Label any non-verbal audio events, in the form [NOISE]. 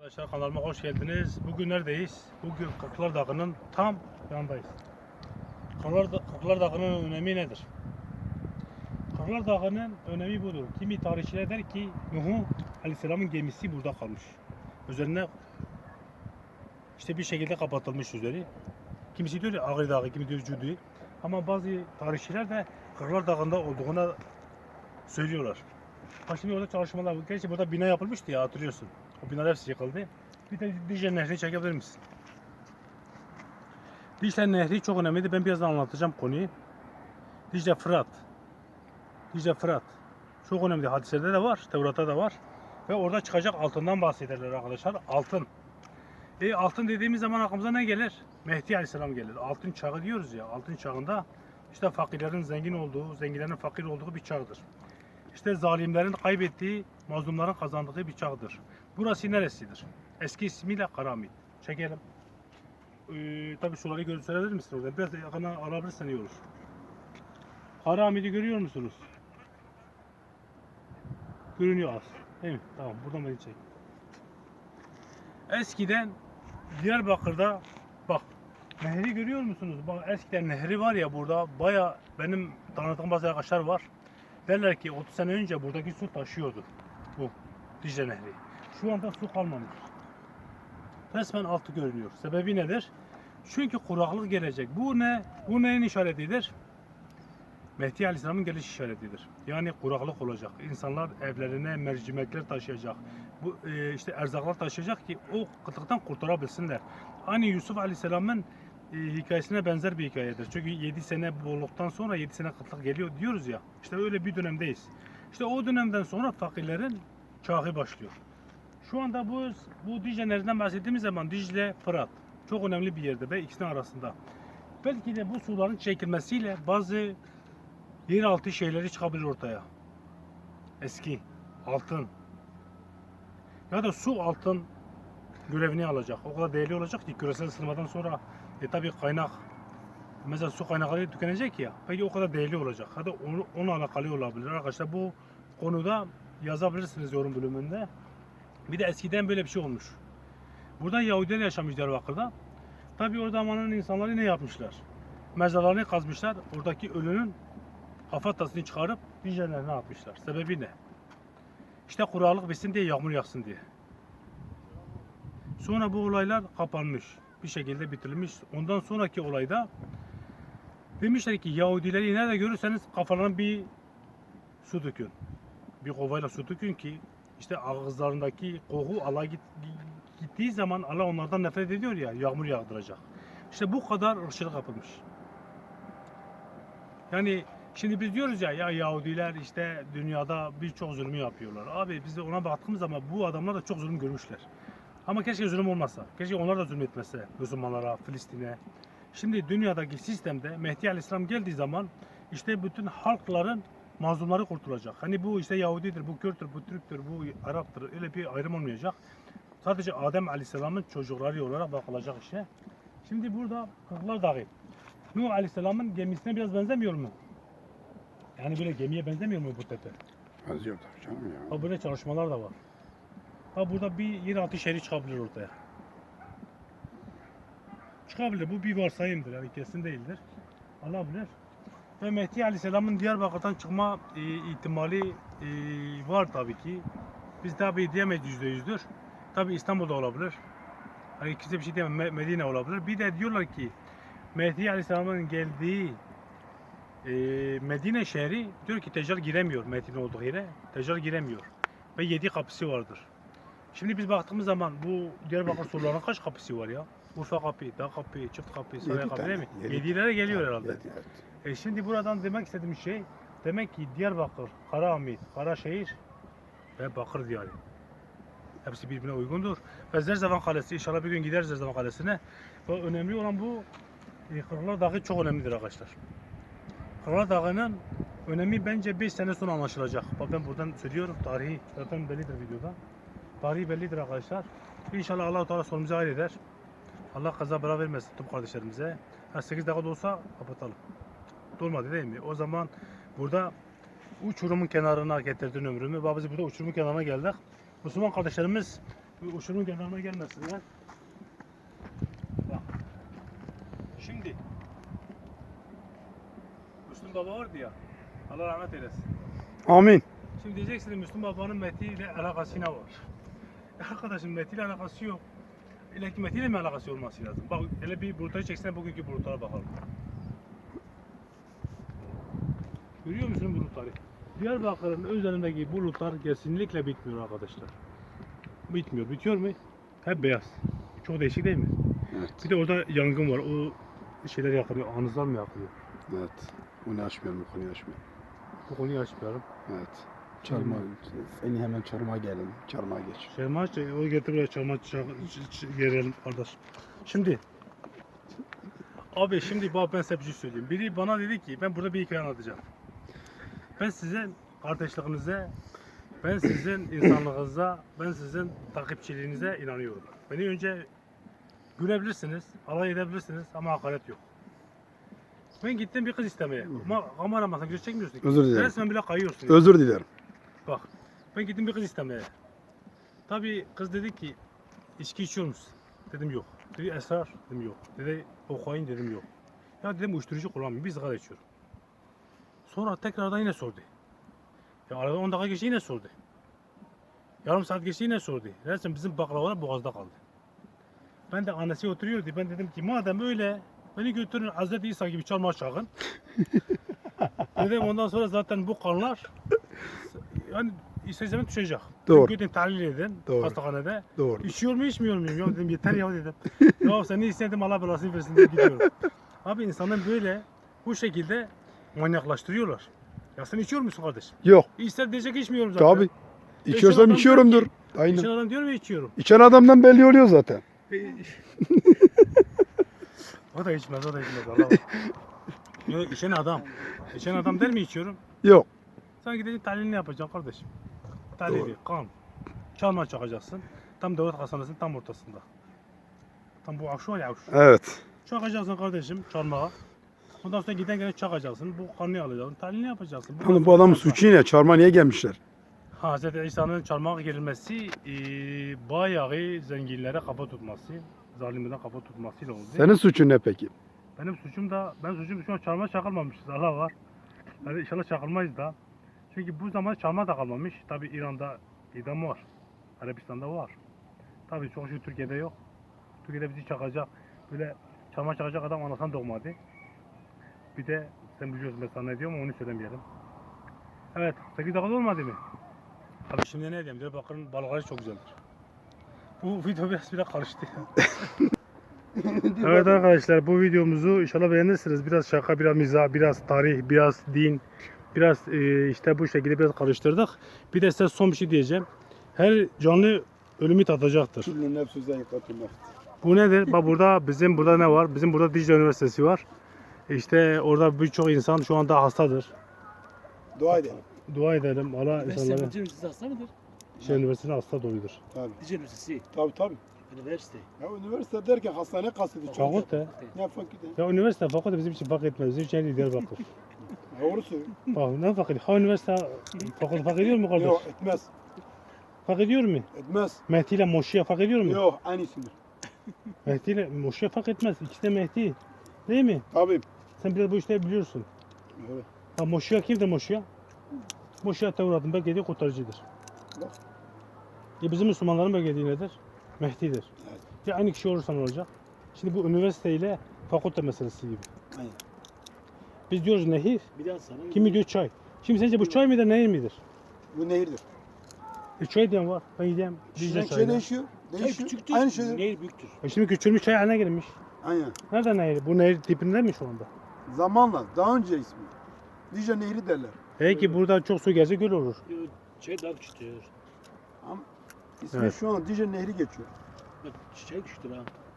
Arkadaşlar kanalıma hoş geldiniz. Bugün neredeyiz? Bugün Kırklar Dağı'nın tam yanındayız. Kırklar, Da- Kırklar Dağı'nın önemi nedir? Kırklar Dağı'nın önemi budur. Kimi tarihçiler der ki Nuh'un Aleyhisselam'ın gemisi burada kalmış. Üzerine işte bir şekilde kapatılmış üzeri. Kimisi diyor Ağrı Dağı, kimi diyor Cudi. Ama bazı tarihçiler de Kırklar Dağı'nda olduğuna söylüyorlar. Ha şimdi orada çalışmalar, gerçi burada bina yapılmıştı ya hatırlıyorsun. O binalar hepsi yıkıldı. Bir de Dicle Nehri'ni çekebilir misin? Dicle Nehri çok önemliydi. Ben birazdan anlatacağım konuyu. Dicle Fırat. Dicle Fırat. Çok önemli. Hadiselerde de var. Tevrat'ta da var. Ve orada çıkacak altından bahsederler arkadaşlar. Altın. E altın dediğimiz zaman aklımıza ne gelir? Mehdi Aleyhisselam gelir. Altın çağı diyoruz ya. Altın çağında işte fakirlerin zengin olduğu, zenginlerin fakir olduğu bir çağdır. İşte zalimlerin kaybettiği, mazlumların kazandığı bir çağdır. Burası neresidir? Eski ismiyle Karamit. Çekelim. Ee, tabii şuları gösterebilir misin orada? Biraz yakına alabilirsen iyi olur. Karamit'i görüyor musunuz? Görünüyor az. Değil mi? Tamam buradan beni çek. Eskiden Diyarbakır'da bak nehri görüyor musunuz? Bak eskiden nehri var ya burada baya benim tanıdığım bazı arkadaşlar var. Derler ki 30 sene önce buradaki su taşıyordu. Bu Dicle Nehri. Şu anda su kalmamış. Resmen altı görünüyor. Sebebi nedir? Çünkü kuraklık gelecek. Bu ne? Bu neyin işaretidir? Mehdi Aleyhisselam'ın geliş işaretidir. Yani kuraklık olacak. İnsanlar evlerine mercimekler taşıyacak. Bu e, işte erzaklar taşıyacak ki o kıtlıktan kurtarabilsinler. Hani Yusuf Aleyhisselam'ın e, hikayesine benzer bir hikayedir. Çünkü 7 sene bolluktan sonra 7 sene kıtlık geliyor diyoruz ya. İşte öyle bir dönemdeyiz. İşte o dönemden sonra fakirlerin çağı başlıyor. Şu anda bu bu Dicle Nehri'nden bahsettiğimiz zaman Dicle Fırat çok önemli bir yerde ve ikisinin arasında. Belki de bu suların çekilmesiyle bazı yeraltı şeyleri çıkabilir ortaya. Eski altın ya da su altın görevini alacak. O kadar değerli olacak ki küresel ısınmadan sonra e tabi kaynak mesela su kaynakları tükenecek ya. Peki o kadar değerli olacak. Hadi onu, onunla alakalı olabilir. Arkadaşlar bu konuda yazabilirsiniz yorum bölümünde. Bir de eskiden böyle bir şey olmuş. Burada Yahudiler yaşamış Diyarbakır'da. Tabi orada zamanın insanları ne yapmışlar? Mezarlarını kazmışlar. Oradaki ölünün kafatasını çıkarıp Dicle'lerine atmışlar. Sebebi ne? İşte kuraklık bitsin diye yağmur yağsın diye. Sonra bu olaylar kapanmış. Bir şekilde bitirilmiş. Ondan sonraki olayda demişler ki Yahudileri nerede görürseniz kafalarına bir su dökün. Bir kovayla su dökün ki işte ağızlarındaki koku Allah git, gittiği zaman Allah onlardan nefret ediyor ya yağmur yağdıracak. İşte bu kadar ırkçılık yapılmış. Yani şimdi biz diyoruz ya ya Yahudiler işte dünyada birçok zulmü yapıyorlar. Abi biz de ona baktığımız zaman bu adamlar da çok zulüm görmüşler. Ama keşke zulüm olmasa. Keşke onlar da zulmetmese Müslümanlara, Filistin'e. Şimdi dünyadaki sistemde Mehdi Aleyhisselam geldiği zaman işte bütün halkların mazlumları kurtulacak. Hani bu işte Yahudidir, bu Kürttür, bu Türktür, bu Arap'tır. Öyle bir ayrım olmayacak. Sadece Adem Aleyhisselam'ın çocukları olarak bakılacak işe. Şimdi burada Kırklar Dağı. Nuh Aleyhisselam'ın gemisine biraz benzemiyor mu? Yani böyle gemiye benzemiyor mu bu tepe? Benziyor tabii canım ya. Ha böyle çalışmalar da var. Ha burada bir yeraltı şehri çıkabilir ortaya. Çıkabilir. Bu bir varsayımdır. Yani kesin değildir. Allah bilir. Ve Mehdi Aleyhisselam'ın Diyarbakır'dan çıkma e, ihtimali e, var tabii ki. Biz tabii diyemeyiz yüzde yüzdür. Tabii İstanbul'da olabilir. Hani kimse bir şey diyemez. Me- Medine olabilir. Bir de diyorlar ki Mehdi Aleyhisselam'ın geldiği e, Medine şehri diyor ki teccar giremiyor Medine olduğu yere. Teccar giremiyor. Ve yedi kapısı vardır. Şimdi biz baktığımız zaman bu Diyarbakır surlarının kaç kapısı var ya? Urfa kapı, Dağ kapı, Çift kapı, Saray Yedi kapı değil mi? yedi. Yedilere geliyor herhalde. Evet, evet. E şimdi buradan demek istediğim şey demek ki Diyarbakır, Karahamit, Karaşehir ve Bakır Diyarı. Hepsi birbirine uygundur. Ve Zerzevan Kalesi inşallah bir gün gideriz Zerzevan Kalesi'ne. Ve önemli olan bu e, Kırklar Dağı çok önemlidir arkadaşlar. Kırklar Dağı'nın önemi bence 5 sene sonra anlaşılacak. Bak ben buradan söylüyorum tarihi zaten bellidir videoda. Tarihi bellidir arkadaşlar. İnşallah Allah-u Teala sonumuzu hayır eder. Allah kaza bela vermesin tüm kardeşlerimize. Ha 8 dakika da olsa kapatalım. Durmadı değil mi? O zaman burada uçurumun kenarına getirdiğin ömrümü. Bak biz burada uçurumun kenarına geldik. Müslüman kardeşlerimiz Bu uçurumun kenarına gelmesinler. Bak. Şimdi Müslüm Baba vardı ya. Allah rahmet eylesin. Amin. Şimdi diyeceksiniz Müslüm Baba'nın Meti ile alakası ne var? Arkadaşım Meti ile alakası yok. İle ki Meti ile mi alakası olması lazım? Bak hele bir bulutları çeksene bugünkü bulutlara bakalım. Görüyor musun bulutları? Diyarbakır'ın üzerindeki bulutlar kesinlikle bitmiyor arkadaşlar. Bitmiyor. Bitiyor mu? Hep beyaz. Çok değişik değil mi? Evet. Bir de orada yangın var. O şeyler yakılıyor. Anızlar mı yakılıyor? Evet. Bunu açmıyorum, bu konuyu açmıyorum. Bu konuyu açmayalım. Evet. Çarmıha, seni hemen çarmıha gelin. Çarmıha geç. Şermaç o getir buraya çama gelelim kardeş. Şimdi Abi şimdi bak ben size bir şey söyleyeyim. Biri bana dedi ki ben burada bir hikaye anlatacağım. Ben sizin kardeşliğinize, ben sizin insanlığınıza, ben sizin takipçiliğinize inanıyorum. Beni önce gülebilirsiniz, alay edebilirsiniz ama hakaret yok. Ben gittim bir kız istemeye. Ama kamera masasına göz çekmiyorsun. Özür dilerim. Resmen bile kayıyorsun. Özür dilerim. Bak ben gittim bir kız istemeye. Tabii kız dedi ki içki içiyor musun? Dedim yok. Dedi esrar dedim yok. Dedi kokain dedim yok. Ya dedim uyuşturucu kullanmıyorum. Bir sigara içiyorum. Sonra tekrardan yine sordu. Ya arada 10 dakika geçti yine sordu. Yarım saat geçti yine sordu. Resmen bizim baklavalar boğazda kaldı. Ben de annesi oturuyordu. Ben dedim ki madem öyle beni götürün Hazreti İsa gibi çalma çakın. [LAUGHS] dedim ondan sonra zaten bu kanlar yani istediğim düşecek. Doğru. Gidin tahlil edin Doğru. hastanede. Doğru. İçiyor mu içmiyor muyum? Ya dedim yeter ya dedim. [LAUGHS] ya sen ne istedim Allah belasını versin diye gidiyorum. Abi insanın böyle bu şekilde manyaklaştırıyorlar. Ya sen içiyor musun kardeşim? Yok. İster diyecek içmiyorum zaten. Tabi. İçen İçiyorsam içiyorumdur. İçen Aynen. adam diyor mu içiyorum? İçen adamdan belli oluyor zaten. [LAUGHS] o da içmez, o da içmez. Allah Allah. Yok içen adam. İçen adam der mi içiyorum? Yok. Sen gideceksin tahlilini yapacaksın kardeşim. Tahlili, kan. Çalma çakacaksın. Tam devlet hastanesinin tam ortasında. Tam bu akşu var ya akşu. Evet. Çakacaksın kardeşim çalmağa. Ondan sonra giden gene çakacaksın. Bu kanını alacaksın. Tahlilini yapacaksın. Bu Hani bu adamın suçu ne? Çarmıha niye gelmişler? Hazreti İsa'nın çarmıha girilmesi e, bayağı zenginlere kafa tutması, zalimlere kafa tutmasıyla oldu. Senin suçun ne peki? Benim suçum da, ben suçum şu an çarmıha çakılmamışız. Allah var. Yani inşallah çakılmayız da. Çünkü bu zaman çarmıha da kalmamış. Tabi İran'da idam var. Arabistan'da var. Tabi çok şükür Türkiye'de yok. Türkiye'de bizi çakacak. Böyle çarmıha çakacak adam anasından doğmadı. Bir de sen biliyorsun ben sana ne diyorum onu söylemeyelim. Evet 8 dakika olmadı mı? Abi şimdi ne diyeyim? Diyarbakır'ın balıkları çok güzeldir. Bu video biraz bile karıştı. [LAUGHS] Evet arkadaşlar bu videomuzu inşallah beğenirsiniz. Biraz şaka, biraz mizah, biraz tarih, biraz din, biraz e, işte bu şekilde biraz karıştırdık. Bir de size son bir şey diyeceğim. Her canlı ölümü nefsü zayıflatun Bu nedir? Bak burada bizim burada ne var? Bizim burada Dicle Üniversitesi var. İşte orada birçok insan şu anda hastadır. Dua edelim. Dua edelim. Allah Üniversite insanlara Dicle Üniversitesi hasta mıdır? şey üniversitede hasta doludur. Tabi. Dicle Üniversitesi. Tabi tabi. Üniversite. Ya üniversite derken hastane kastediyor. Çok Fakülte. Ne fakülte? Ya üniversite fakülte bizim için fark etmez. Bizim için Diyarbakır. Doğru söylüyor. Bak ne fark ediyor? Ha üniversite fakülte fark ediyor mu kardeş? Yok etmez. Fark ediyor mu? Etmez. Mehdi ile Moşi'ye fark ediyor mu? Yok aynısıdır. Mehdi ile Moşi'ye fark etmez. İkisi de Mehdi. Değil mi? Tabi. Sen biraz bu işleri biliyorsun. Evet. Ha Moşi'ye kimdir Moşi'ye? Moşi'ye Tevrat'ın beklediği kurtarıcıdır. Bak. Ya bizim Müslümanların beklediği nedir? Mehdi'dir. Evet. Ya aynı kişi olursa ne olacak? Şimdi bu üniversite ile fakülte meselesi gibi. Aynen. Biz diyoruz nehir, Bir daha sana. kimi diyor çay. Şimdi sence bu çay mıdır, nehir midir? Bu nehirdir. E çay diyen var. Ben gideyim. Dicle Şey, şey çayına. değişiyor. Çay Değişiyor. küçüktür. Aynı şeydir. Nehir büyüktür. E şimdi küçülmüş çay haline gelmiş. Aynen. Nerede nehir? Bu nehir dibinde mi şu anda? Zamanla daha önce ismi. Dicle Nehri derler. Peki burada çok su gelse göl olur. Çay daha küçüktür. Ama ismi Evet. şu an Dicle Nehri geçiyor. Bak çay küçüktür ha.